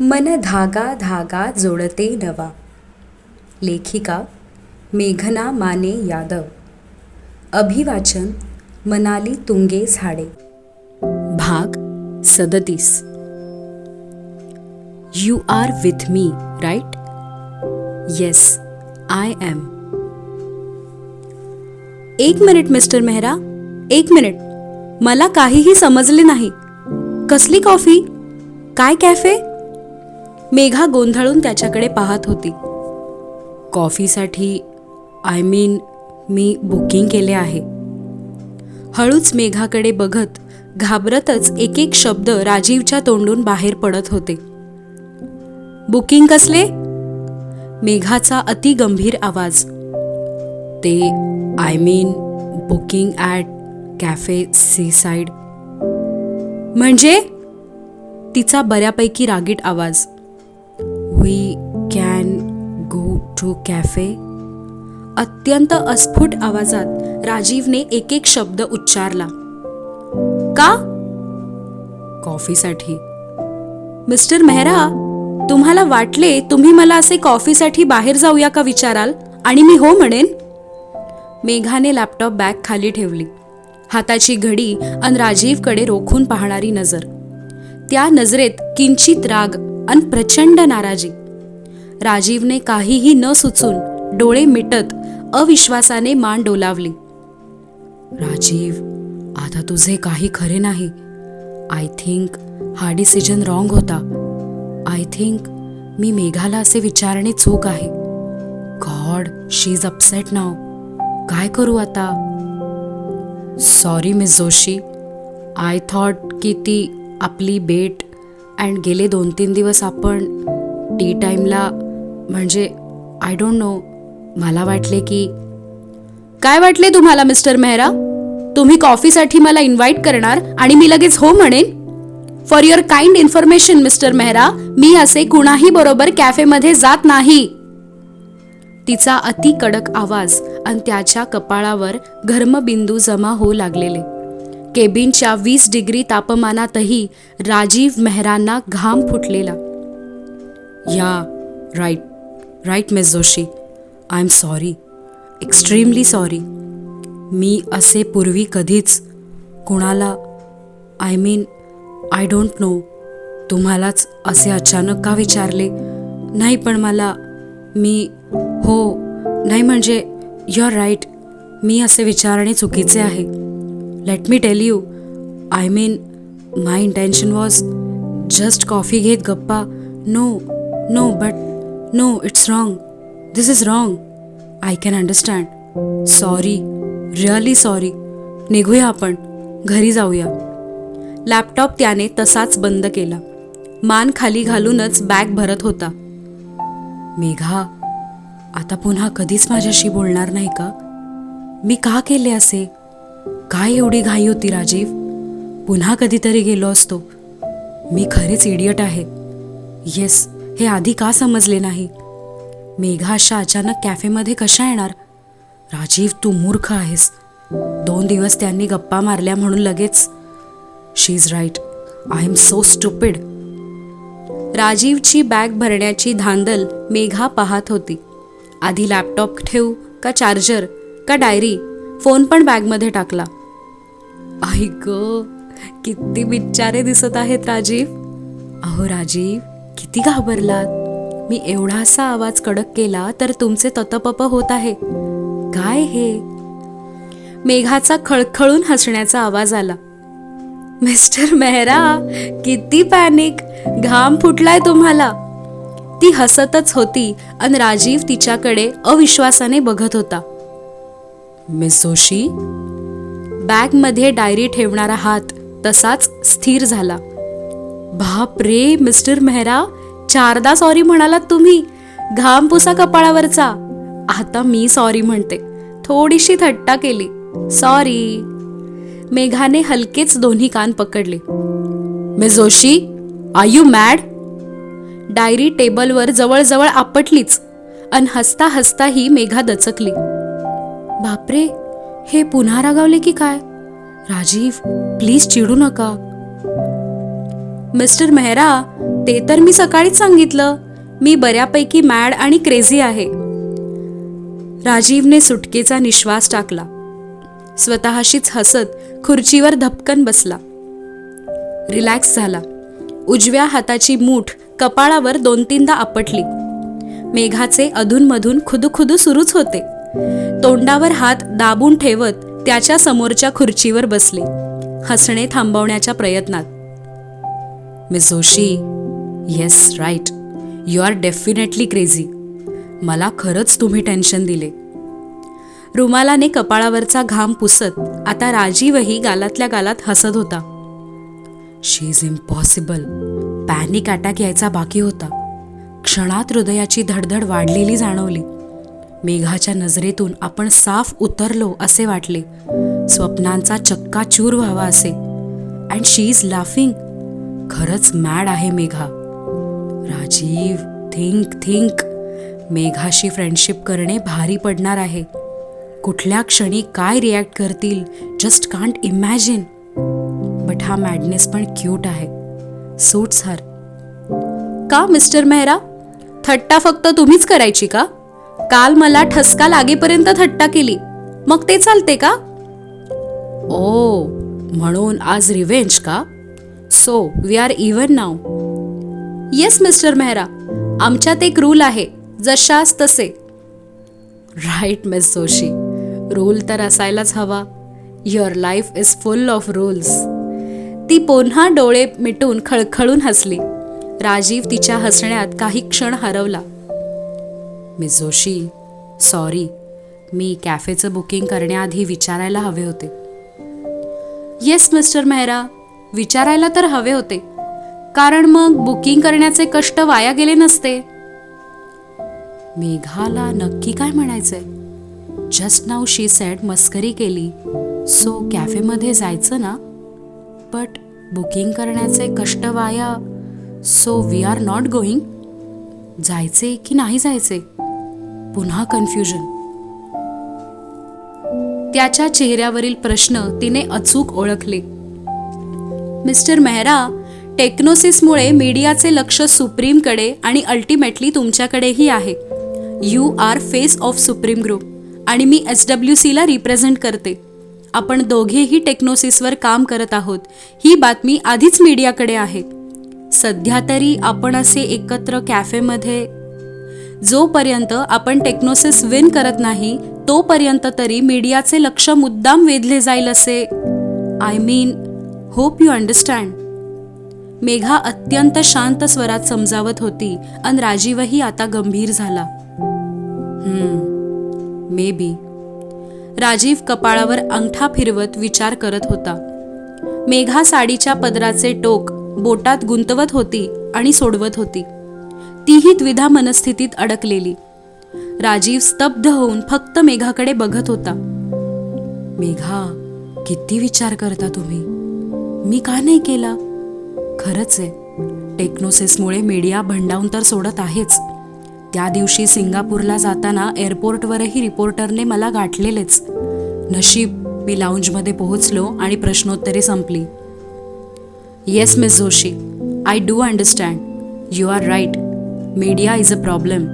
मन धागा धागा जोडते नवा. लेखिका मेघना माने यादव. अभिवाचन मनाली तुंगे झाडे. भाग सदतीस. You are with me right yes I am एक मिनिट मिस्टर मेहरा. एक मिनिट. मला काहीही समजले नाही. कसली कॉफी? काय कॅफे? मेघा गोंधळून त्याच्याकडे पाहत होती. कॉफीसाठी आय मीन मी बुकिंग केले आहे. हळूच मेघाकडे बघत घाबरतच एक एक शब्द राजीवच्या तोंडून बाहेर पडत होते. बुकिंग कसले? मेघाचा अति गंभीर आवाज. ते I mean booking at cafe sea side म्हणजे? तिचा बऱ्यापैकी रागीट आवाज. We can go to cafe अत्यंत अस्फुट आवाजात राजीवने एक एक शब्द उच्चारला. का? कॉफीसाठी. मिस्टर मेहरा तुम्हाला वाटले तुम्ही मला असे कॉफीसाठी बाहेर जाऊया का विचाराल? आणि मी हो म्हणेन. मेघाने लॅपटॉप बॅग खाली ठेवली. हाताची घडी अन राजीवकडे रोखून पाहणारी नजर. त्या नजरेत किंचित राग अन प्रचंड नाराजी. राजीवने काहीही न सुचून डोळे मिटत अविश्वासाने मान डोलावली. राजीव आता तुझे काही खरे नाही. आय थिंक हा डिसिजन रॉंग होता. आय थिंक मी मेघाला असे विचारणे चूक आहे. God she is upset now काय करू आता? Sorry miss Joshi I thought की ती आपली बेट अँड गेले दोन तीन दिवस आपण टी टाईमला म्हणजे आय डोंट नो मला वाटले की काय वाटले तुम्हाला मिस्टर मेहरा? तुम्ही कॉफीसाठी मला इन्व्हाइट करणार आणि मी लगेच हो म्हणेन? For your kind information mister Mehra मी असे कुणाही बरोबर कॅफेमध्ये जात नाही. तिचा अति कडक आवाज आणि त्याच्या कपाळावर घर्मबिंदू जमा होऊ लागलेले. केबिनच्या वीस डिग्री तापमानातही राजीव मेहरांना घाम फुटलेला. Yeah right right miss Joshi I am sorry extremely sorry मी असे पूर्वी कधीच कुणाला I mean I don't know तुम्हालाच असे अचानक का विचारले? नाही पण मला मी हो नाही म्हणजे युअर राईट मी असे विचारणे चुकीचे आहे. Let me tell you I mean my intention was just coffee घेत गप्पा no no but no it's wrong this is wrong I can understand sorry really sorry निघूया आपण. घरी जाऊया. लॅपटॉप त्याने तसाच बंद केला. मान खाली घालूनच बॅग भरत होता. मेघा आता पुन्हा कधीच माझ्याशी बोलणार नाही का? मी का केले असे? काय एवढी घाई होती राजीव? पुन्हा कधीतरी गेलो असतो. मी खरेच इडियट आहे. येस हे आधी का समजले नाही? मेघा अशा अचानक कॅफेमध्ये कशा येणार? राजीव तू मूर्ख आहेस. दोन दिवस त्यांनी गप्पा मारल्या म्हणून लगेच. She is right I am so stupid राजीवची bag भरण्याची धांदल मेघा पाहत होती. आधी लॅपटॉप ठेवू का चार्जर का डायरी फोन पण बॅगमध्ये टाकला. आई ग किती बिच्चारे दिसत आहेत राजीव. अहो राजीव किती घाबरलात. मी एवढासा आवाज कडक केला तर तुमचे ततपप होत आहे. काय हे? मेघाचा खळखळून हसण्याचा आवाज आला. मिस्टर मेहरा किती पॅनिक. घाम फुटलाय तुम्हाला. ती हसतच होती आणि राजीव तिच्याकडे अविश्वासाने बघत होता. मिस जोशी बॅगमध्ये डायरी ठेवणारा हात तसाच स्थिर झाला. बाप रे मिस्टर मेहरा चारदा सॉरी म्हणालात तुम्ही. घाम पुसा कपाळावरचा. आता मी सॉरी म्हणते. थोडीशी थट्टा केली. सॉरी. मेघाने हलकेच दोन्ही कान पकडले. Miss Joshi I you mad? Diary टेबलवर जवळजवळ आपटलीच. अन हसता हसताही मेघा दचकली. बापरे हे पुन्हा रागावले की काय? राजीव प्लीज चिडू नका. मिस्टर मेहरा ते तर मी सकाळीच सांगितलं. मी बऱ्यापैकी मॅड आणि क्रेझी आहे. राजीवने सुटकेचा निश्वास टाकला. स्वतःशीच हसत खुर्चीवर धपकन बसला. रिलॅक्स झाला. उजव्या हाताची मूठ कपाळावर दोन तीनदा आपटली. मेघाचे अधूनमधून खुदुखुदू सुरूच होते. तोंडावर हात दाबून ठेवत त्याच्या समोरच्या खुर्चीवर बसले. हसणे थांबवण्याच्या प्रयत्नात. Miss Joshi yes right you are definitely crazy मला खरंच तुम्ही टेन्शन दिले. रुमालाने कपाळावरचा घाम पुसत आता राजीवही गालातल्या गालात हसत होता. She is impossible panic attack यायचा बाकी होता. क्षणात हृदयाची धडधड वाढलेली जाणवली. मेघाच्या नजरेतून आपण साफ उतरलो असे वाटले. स्वप्नांचा चक्का चूर व्हावा असे. अँड शी इज लाफिंग खरंच मॅड आहे मेघा. राजीव थिंक थिंक मेघाशी फ्रेंडशिप करणे भारी पडणार आहे. कुठल्या क्षणी काय रिॲक्ट करतील जस्ट कांट इमॅजिन बट हा मॅडनेस पण क्यूट आहे. सूट्स हर का मिस्टर मेहरा थट्टा फक्त तुम्हीच करायची का? काल मला ठसका लागेपर्यंत थट्टा केली. मग ते चालते का? ओ म्हणून आज रिव्हेंज का? So we are even now yes mister Mehra आमच्यात एक रूल आहे. जशास तसे. राईट मिस जोशी रूल तर असायलाच हवा. Your life is full of rules ती पुन्हा डोळे मिटून खळखळून हसली. राजीव तिच्या हसण्यात काही क्षण हरवला. मिस जोशी सॉरी मी कॅफेचं बुकिंग करण्याआधी विचारायला हवे होते. येस मिस्टर मेहरा विचारायला तर हवे होते. कारण मग बुकिंग करण्याचे कष्ट वाया गेले नसते. मेघाला नक्की काय म्हणायचंय? जस्ट नाव शी सेड मस्करी केली सो कॅफेमध्ये जायचं ना? बट बुकिंग करण्याचे कष्ट वाया so we are not going जायचे की नाही जायचे? पुन्हा कन्फ्युजन त्याच्या चेहऱ्यावरील प्रश्न तिने अचूक ओळखले. मिस्टर मेहरा टेक्नोसिसमुळे मीडियाचे लक्ष सुप्रीमकडे आणि अल्टिमेटली तुमच्याकडेही आहे. You are face of supreme group आणि मी एस डब्ल्यू सीला रिप्रेझेंट करते. आपण दोघेही टेक्नोसिसवर काम करत आहोत. ही बातमी आधीच मीडियाकडे आहे. सध्या तरी आपण असे एकत्र कॅफेमध्ये जोपर्यंत आपण टेक्नोसिस विन करत नाही तोपर्यंत तरी मीडियाचे लक्ष मुद्दाम वेधले जाईल असे. I mean hope you understand Megha अत्यंत शांत स्वरात समजावत होती अन राजीवही आता गंभीर झाला. मे बी राजीव कपाळावर अंगठा फिरवत विचार करत होता. मेघा साडीच्या पदराचे टोक बोटात गुंतवत होती आणि सोडवत होती. तीही द्विधा मनस्थितीत अडकलेली. राजीव स्तब्ध होऊन फक्त मेघाकडे बघत होता. मेघा किती विचार करता तुम्ही? मी का नाही केला? खरंच आहे. टेक्नोसिसमुळे मीडिया भंडावून तर सोडत आहेच. त्या दिवशी सिंगापूरला जाताना एअरपोर्टवरही रिपोर्टरने मला गाठलेलेच. नशीब मी लाऊंजमध्ये पोहोचलो आणि प्रश्नोत्तरे संपली. Yes miss Joshi. I do understand. You are right. Media is a problem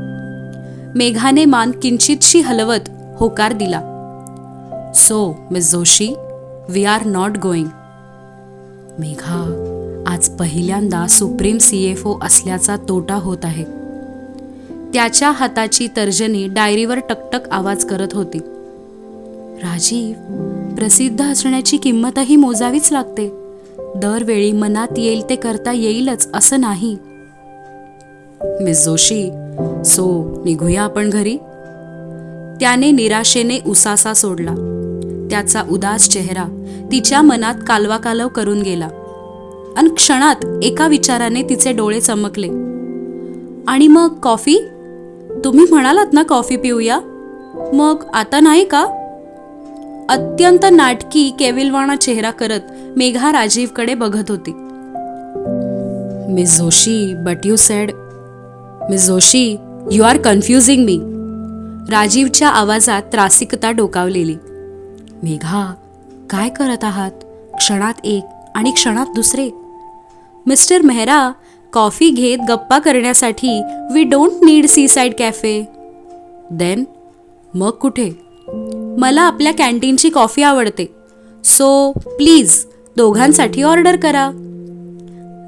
मेघाने मान किंचितशी हलवत होकार दिला. So miss Joshi we are not going Megha आज पहिल्यांदा सुप्रीम सी एफ ओ असल्याचा तोटा होत आहे. त्याच्या हाताची तर्जनी डायरीवर टकटक आवाज करत होती. राजीव प्रसिद्ध असण्याची किंमतही मोजावीच लागते. दरवेळी मनात येईल ते करता येईलच असं नाही. मिस जोशी सो निघूया आपण घरी? त्याने निराशेने उसासा सोडला. त्याचा उदास चेहरा तिच्या मनात कालवाकालव करून गेला. अन क्षणात एका विचाराने तिचे डोळे चमकले. आणि मग कॉफी? तुम्ही म्हणालात ना कॉफी पिऊया? मग आता नाही का? अत्यंत नाटकी केविलवाणा चेहरा करत मेघा राजीवकडे बघत होती. Miss Joshi but you said miss Joshi you are confusing मी राजीवच्या आवाजात त्रासिकता डोकावलेली. मेघा काय करत आहात? क्षणात एक आणि क्षणात दुसरे. मिस्टर मेहरा कॉफी घेत गप्पा करण्यासाठी we don't need sea side cafe then मग कुठे? मला आपल्या कॅन्टीनची कॉफी आवडते. सो प्लीज दोघांसाठी ऑर्डर करा.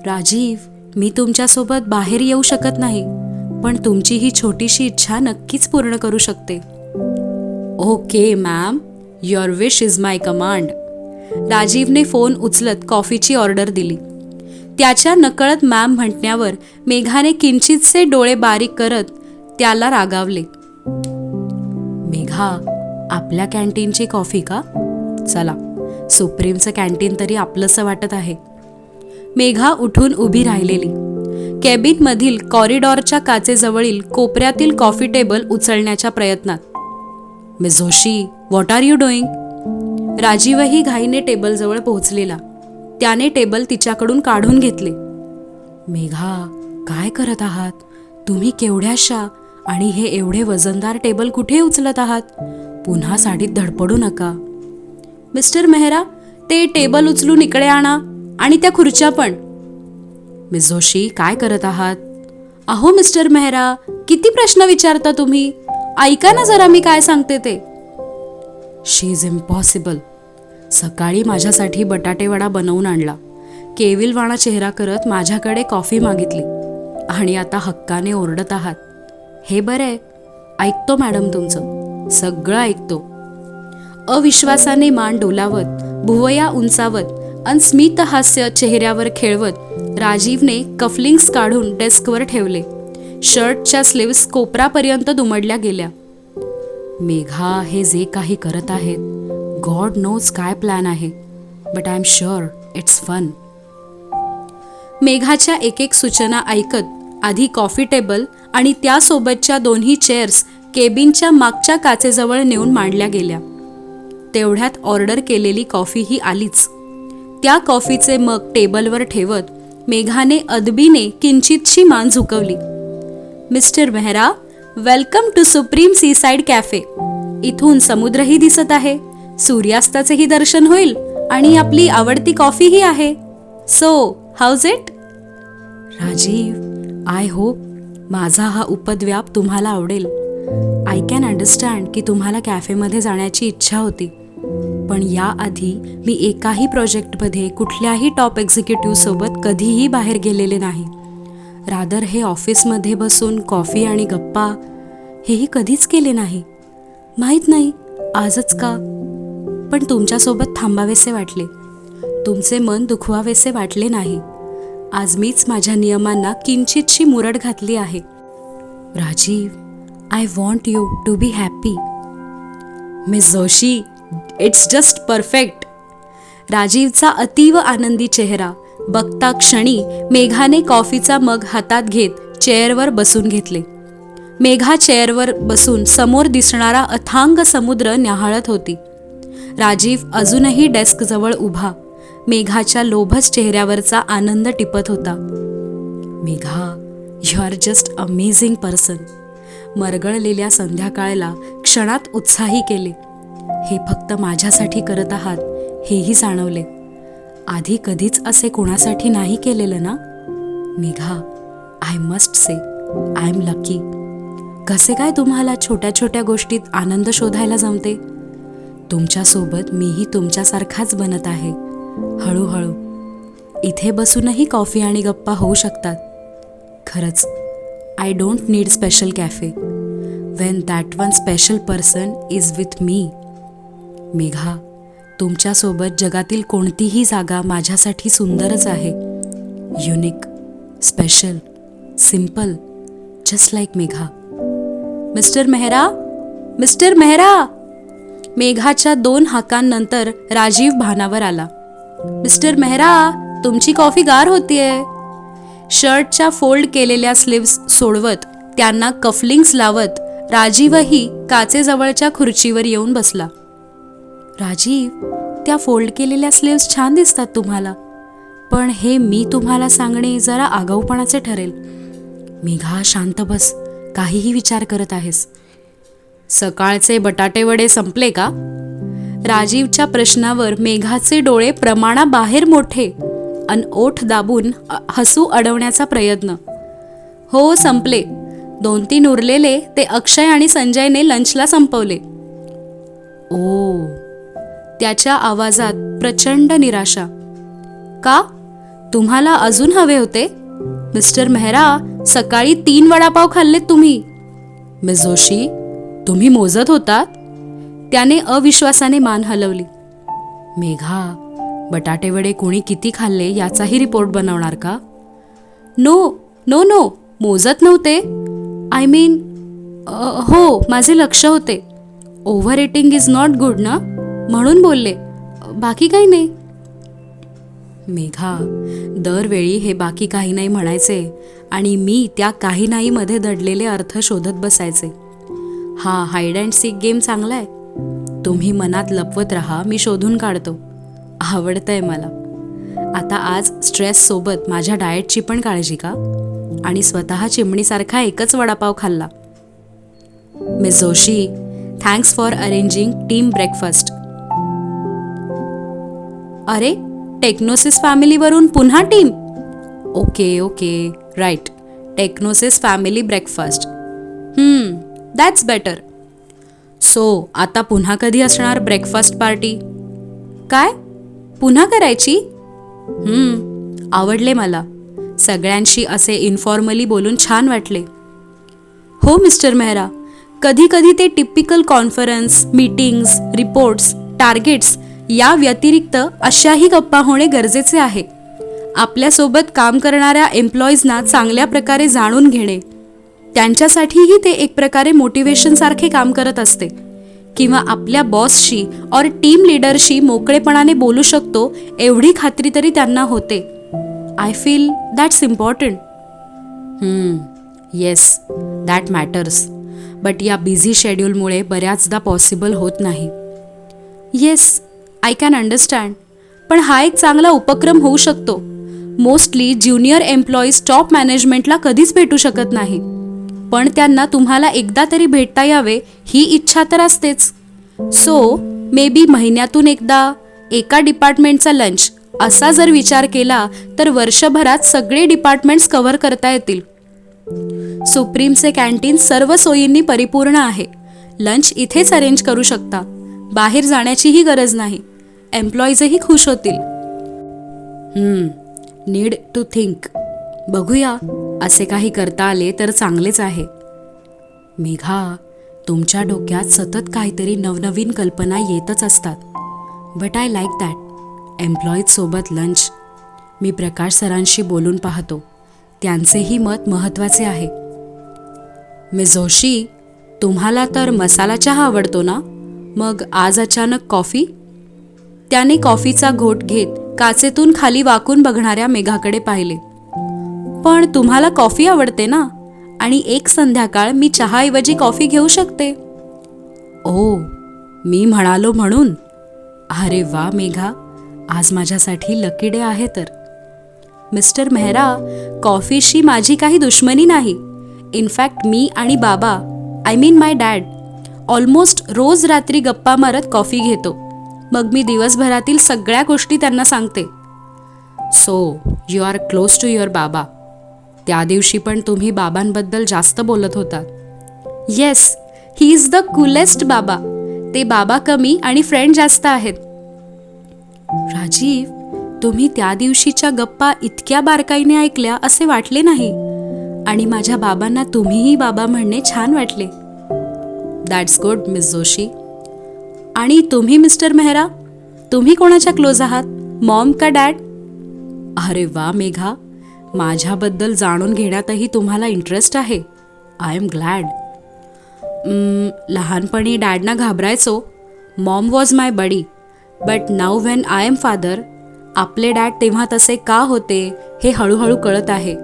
राजीव मी तुमच्यासोबत बाहेर येऊ शकत नाही. पण तुमची ही छोटीशी इच्छा नक्कीच पूर्ण करू शकते. Okay ma'am. Your wish is my command राजीवने फोन उचलत कॉफीची ऑर्डर दिली. त्याच्या नकळत मॅम म्हटण्यावर मेघाने किंचितसे डोळे बारीक करत त्याला रागावले. मेघा आपल्या कॅन्टीनची कॉफी का? चला सुप्रीमचं कॅन्टीन तरी आपलंसं वाटत आहे. मेघा उठून उभी राहिलेली. कॅबिनमधील कॉरिडॉरच्या काचेजवळील कोपऱ्यातील कॉफी टेबल उचलण्याच्या प्रयत्नात. Miss Joshi what are you doing राजीवही घाईने टेबलजवळ पोहोचलेला. त्याने टेबल तिच्याकडून काढून घेतले. मेघा काय करत आहात? तुम्ही केवढ्याशा आणि हे एवढे वजनदार टेबल कुठे उचलत आहात? पुन्हा साडीत धडपडू नका. मिस्टर मेहरा ते टेबल उचलून इकडे आणा आणि त्या खुर्च्या पण. मिस जोशी काय करत आहात? अहो मिस्टर मेहरा किती प्रश्न विचारता तुम्ही? ऐका ना जरा मी काय सांगते ते. She is impossible. सकाळी माझ्यासाठी बटाटेवडा बनवून आणला. केविलवाणा चेहरा करत माझ्याकडे कॉफी मागितली. आणि आता हक्काने ओरडत आहात. हे बरं आहे. ऐकतो मॅडम तुमचं. सगळं ऐकतो. अविश्वासाने मान डोलावत भुवया उंचावत अन स्मित हास्य चेहऱ्यावर खेळवत राजीवने कफलिंग्स काढून डेस्कवर ठेवले. शर्टच्या स्लीव्स कोपरापर्यंत दुमडल्या गेल्या. मेघा हे जे काही करत आहेत गॉड नोज काय प्लॅन आहे but I am sure it's fun. मेघाच्या एक एक सूचना ऐकत आधी कॉफी टेबल आणि त्यासोबतच्या दोन्ही चेअर्स केबिनच्या मागच्या काचेजवळ नेऊन मांडल्या गेल्या. तेवढ्यात ऑर्डर केलेली कॉफी ही आलीच. त्या कॉफीचे मग टेबलवर ठेवत मेघाने अदबीने किंचितशी मान झुकवली. Mister Mehra welcome to supreme seaside cafe. इथून समुद्रही दिसत आहे. सूर्यास्ताचेही दर्शन होईल आणि आपली आवडती कॉफीही आहे. So how's it Rajeev I hope माझा हा उपद्व्याप तुम्हाला आवडेल. आय कॅन अंडरस्टँड की तुम्हाला कॅफेमध्ये जाण्याची इच्छा होती. पण याआधी मी एकाही प्रोजेक्टमध्ये कुठल्याही टॉप एक्झिक्युटिव्हसोबत कधीही बाहेर गेलेले नाही. रादर हे ऑफिसमध्ये बसून कॉफी आणि गप्पा हेही कधीच केले नाही. माहीत नाही आजच का? पण तुमच्यासोबत थांबावेसे वाटले. तुमचे मन दुखवावेसे वाटले नाही. आज मीच माझ्या नियमांना किंचितशी मुरड घातली आहे. Rajeev I want you to be happy miss Joshi it's just perfect राजीवचा अतीव आनंदी चेहरा. बघता क्षणी मेघाने कॉफीचा मग हातात घेत चेअरवर बसून घेतले. मेघा चेअरवर बसून समोर दिसणारा अथांग समुद्र न्याहाळत होती. राजीव अजूनही डेस्कजवळ उभा. मेघाच्या लोभस चेहऱ्यावरचा आनंद टिपत होता. Megha you are just amazing person मरगळलेल्या संध्याकाळला क्षणात उत्साही केले. हे फक्त माझ्यासाठी करत आहात हेही जाणवले. आधी कधीच असे कोणासाठी नाही केलेलं ना? Megha I must say I am lucky कसे काय तुम्हाला छोट्या छोट्या गोष्टीत आनंद शोधायला जमते? तुमच्यासोबत मीही तुमच्यासारखाच बनत आहे. हळूहळू. इथे बसूनही कॉफी आणि गप्पा होऊ शकतात. खरंच I don't need special cafe when that one special person is with me Megha तुमच्यासोबत जगातील कोणतीही जागा माझ्यासाठी सुंदरच आहे. Unique special simple just like Megha. Mister Mehra mister Mehra! मेघाच्या दोन हाकांनंतर राजीव भानावर आला. मिस्टर मेहरा तुमची कॉफी गार होतीये. शर्टच्या फोल्ड केलेल्या स्लीव्स सोडवत त्यांना कफलिंग्स लावत राजीवही काचेजवळच्या खुर्चीवर येऊन बसला. राजीव त्या फोल्ड केलेल्या स्लीव्स छान दिसतात तुम्हाला. पण हे मी तुम्हाला सांगणे जरा आगाऊपणाचे ठरेल. मेघा शांत बस. काहीही विचार करत आहेस. सकाळचे बटाटे वडे संपले का? राजीवच्या प्रश्नावर मेघाचे डोळे प्रमाणाबाहेर मोठे. अन ओठ दाबून हसू अडवण्याचा प्रयत्न. हो संपले. दोन तीन उरलेले ते अक्षय आणि संजयने लंचला संपवले. ओ त्याच्या आवाजात प्रचंड निराशा. का? तुम्हाला अजून हवे होते? मिस्टर मेहरा सकाळी तीन वडापाव खाल्लेत तुम्ही. मिस जोशी तुम्ही मोजत होतात? त्याने अविश्वासाने मान हलवली. मेघा बटाटेवडे कोणी किती खाल्ले याचाही रिपोर्ट बनवणार का? नो नो नो मोजत नव्हते. आय मीन हो माझे लक्ष होते. Over eating is not good ना? म्हणून बोलले बाकी काही नाही. मेघा दरवेळी हे बाकी काही नाही म्हणायचे आणि मी त्या काही नाही मध्ये दडलेले अर्थ शोधत बसायचे. हा हाईड अँड सीक गेम चांगला आहे. तुम्ही मनात लपवत राहा मी शोधून काढतो. आवडतंय मला. आता आज स्ट्रेससोबत माझ्या डाएटची पण काळजी का? आणि स्वतः चिमणीसारखा एकच वडापाव खाल्ला. Miss Joshi thanks for arranging team breakfast अरे टेक्नोसिस फॅमिलीवरून पुन्हा team okay okay right Technosys family breakfast that's better so आता पुन्हा कधी असणार ब्रेकफास्ट पार्टी काय? पुन्हा करायची? Hmm, आवडले मला. सगळ्यांशी असे इन्फॉर्मली बोलून छान वाटले. हो मिस्टर मेहरा कधी कधी ते typical conference meetings reports targets या व्यतिरिक्त अशाही गप्पा होणे गरजेचे आहे. आपल्यासोबत काम करणाऱ्या एम्प्लॉईजना चांगल्या प्रकारे जाणून घेणे. त्यांच्यासाठीही ते एक प्रकारे मोटिवेशन सारखे काम करत असते. किंवा आपल्या बॉसशी और टीम लीडरशी मोकळेपणाने बोलू शकतो एवढी खात्री तरी त्यांना होते. I feel that's important yes that matters but या बिझी शेड्यूलमुळे बऱ्याचदा पॉसिबल होत नाही. येस आय कॅन अंडरस्टँड पण हा एक चांगला उपक्रम होऊ शकतो. मोस्टली ज्युनियर एम्प्लॉईज टॉप मॅनेजमेंटला कधीच भेटू शकत नाही. पण त्यांना तुम्हाला एकदा तरी भेटता यावे ही इच्छा तर असतेच. सो मे बी महिन्यातून एकदा एका डिपार्टमेंटचा लंच असा जर विचार केला तर वर्षभरात सगळे डिपार्टमेंट्स कव्हर करता येतील. सुप्रीमचे कॅन्टीन सर्व सोयींनी परिपूर्ण आहे. लंच इथेच अरेंज करू शकता. बाहेर जाण्याचीही गरज नाही. एम्प्लॉईजही खुश होतील. नीड टू थिंक बघूया असे काही करता आले तर चांगलेच आहे. मेघा तुमच्या डोक्यात सतत काहीतरी नवनवीन कल्पना येतच असतात. But I like that employees सोबत लंच मी प्रकाश सरांशी बोलून पाहतो. त्यांचेही मत महत्त्वाचे आहे. मी जोशी तुम्हाला तर मसाला चहा आवडतो ना? मग आज अचानक कॉफी? त्याने कॉफीचा घोट घेत काचेतून खाली वाकून बघणाऱ्या मेघाकडे पाहिले. पण तुम्हाला कॉफी आवडते ना? आणि एक संध्याकाळ मी चहाऐवजी कॉफी घेऊ शकते. ओ मी म्हणालो म्हणून. अरे वा मेघा आज माझ्यासाठी लकी डे आहे तर. मिस्टर मेहरा कॉफीशी माझी काही दुश्मनी नाही. इनफॅक्ट मी आणि बाबा I mean my dad almost रोज रात्री गप्पा मारत कॉफी घेतो. मग मी दिवसभरातील सगळ्या गोष्टी त्यांना सांगते. So you are close to your baba त्या दिवशी पण तुम्ही बाबांबद्दल जास्त बोलत होता yes he is the coolest baba ते बाबा कमी आणि फ्रेंड जास्त आहेत. राजीव तुम्ही त्या दिवशीच्या गप्पा इतक्या बारकाईने ऐकल्या असे वाटले नाही. आणि माझ्या बाबांना तुम्हीही बाबा म्हणणे छान वाटले. दॅट्स गुड मिस जोशी आणि तुम्ही मिस्टर मेहरा? तुम्ही कोणाच्या क्लोज आहात? मॉम का डॅड? अरे वा मेघा. माझ्याबद्दल जाणून घेण्यातही तुम्हाला इंटरेस्ट आहे. I am glad. लहानपणी डॅडना घाबरायचो. Mom was my buddy. But now when I am father आपले डॅड तेव्हा तसे का होते हे हळूहळू कळत आहे.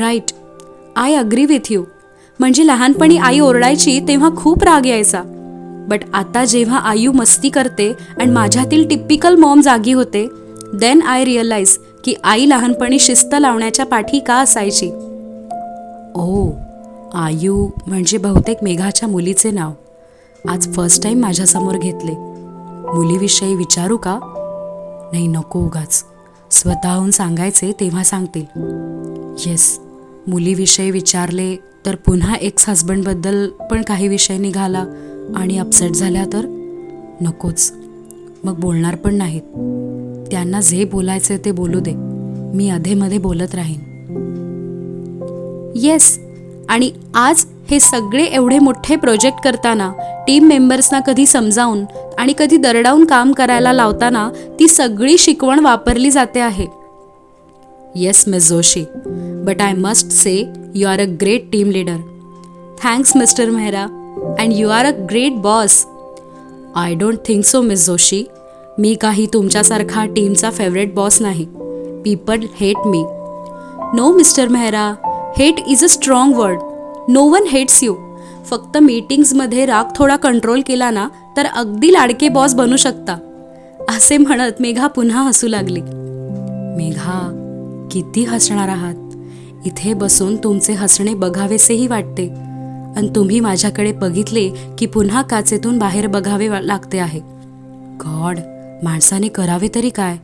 Right I agree with you. म्हणजे लहानपणी आई ओरडायची तेव्हा खूप राग यायचा. बट आता जेव्हा आयू मस्ती करते आणि माझ्यातील टिपिकल मॉम जागी होते देन आय रिअलाइज की आई लहानपणी शिस्त लावण्याच्या पाठी का असायची? Oh, ओ आयू म्हणजे बहुतेक मेघाच्या मुलीचे नाव. आज फर्स्ट टाईम माझ्यासमोर घेतले. मुलीविषयी विचारू का? नाही नको उगाच. स्वतःहून सांगायचे तेव्हा सांगतील. येस मुलीविषयी विचारले तर पुन्हा एक्स हजबंडबद्दल पण काही विषय निघाला. आणि अपसेट झाल्या तर नकोच. मग बोलणार पण नाहीत. त्यांना जे बोलायचे ते बोलू दे. मी अधेमध्ये बोलत राहीन. येस आणि आज हे सगळे एवढे मोठे प्रोजेक्ट करताना टीम मेंबर्सना कधी समजावून आणि कधी दरडावून काम करायला लावताना ती सगळी शिकवण वापरली जाते आहे. Yes miss Joshi but I must say you are a great team leader thanks mister Mehra and you are a great boss I don't think so miss Joshi मी काही तुमच्यासारखा टीमचा फेवरेट बॉस नाही. People hate me no mister Mehra hate is a strong word no one hates you फक्त मीटिंग्समध्ये राग थोडा control केला ना तर अगदी लाडके बॉस बनू शकता. असे म्हणत मेघा पुन्हा हसू लागली. मेघा किती हसणार आहात? इथे बसून तुमचे हसणे बघावेसेही वाटते. आणि तुम्ही माझ्याकडे बघितले की पुन्हा काचेतून बाहेर बघावे लागते आहे. गॉड माणसाने करावे तरी काय?